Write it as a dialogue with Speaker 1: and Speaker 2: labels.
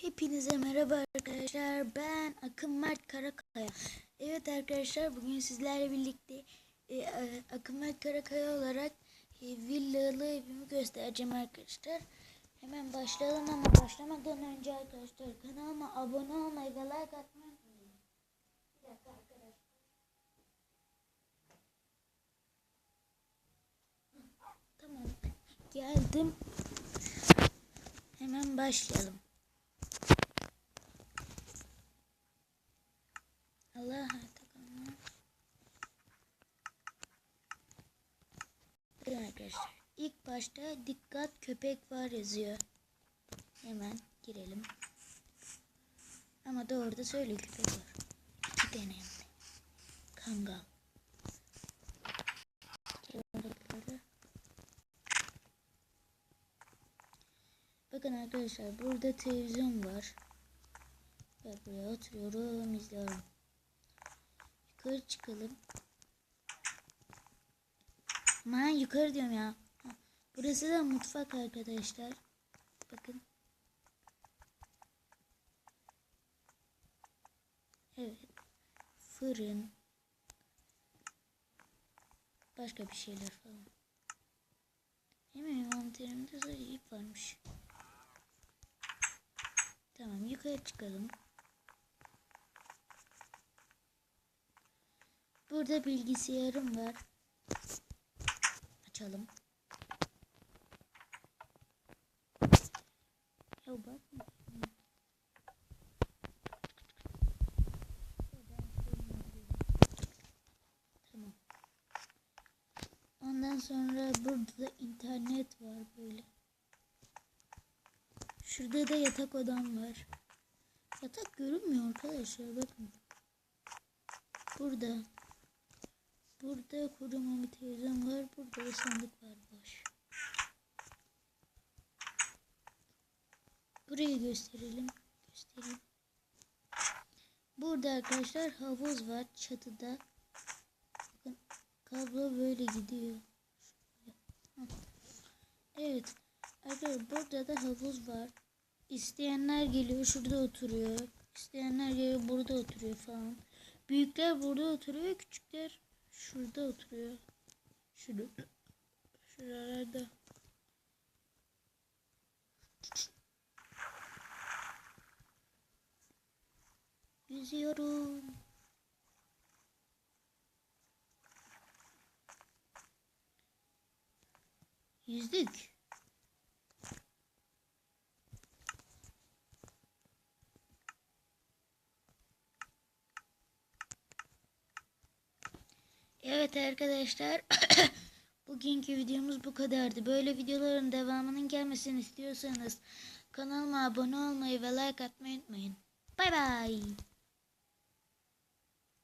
Speaker 1: Hepinize merhaba arkadaşlar. Ben Akın Mert Karakaya. Evet arkadaşlar bugün sizlerle birlikte e, e, Akın Mert Karakaya olarak e, villalı evimi göstereceğim arkadaşlar. Hemen başlayalım ama başlamadan önce arkadaşlar kanalıma abone olmayı ve like atmayı unutmayın. Tamam geldim. Hemen başlayalım. Arkadaşlar. İlk başta dikkat köpek var yazıyor. Hemen girelim. Ama da orada söyle köpek var. İki tane. Kangal. Bakın arkadaşlar burada televizyon var. Ve buraya oturuyorum izliyorum. Yukarı çıkalım. Aman yukarı diyorum ya. Burası da mutfak arkadaşlar. Bakın. Evet. Fırın. Başka bir şeyler falan. Hemen envanterimde sadece ip varmış. Tamam yukarı çıkalım. Burada bilgisayarım var. Açalım. Ya bak. Tamam. Ondan sonra burada da internet var böyle. Şurada da yatak odam var. Yatak görünmüyor arkadaşlar bakın. Burada. Burada kocaman bir televizyon var. Burada da sandık var boş. Burayı gösterelim. Göstereyim. Burada arkadaşlar havuz var çatıda. Bakın kablo böyle gidiyor. Evet. Arkadaşlar burada da havuz var. İsteyenler geliyor şurada oturuyor. İsteyenler geliyor burada oturuyor falan. Büyükler burada oturuyor, küçükler şurada oturuyor. Şurada. Şuralarda. Yüzüyorum. Yüzdük. Evet arkadaşlar. Bugünkü videomuz bu kadardı. Böyle videoların devamının gelmesini istiyorsanız kanalıma abone olmayı ve like atmayı unutmayın. Bay bay.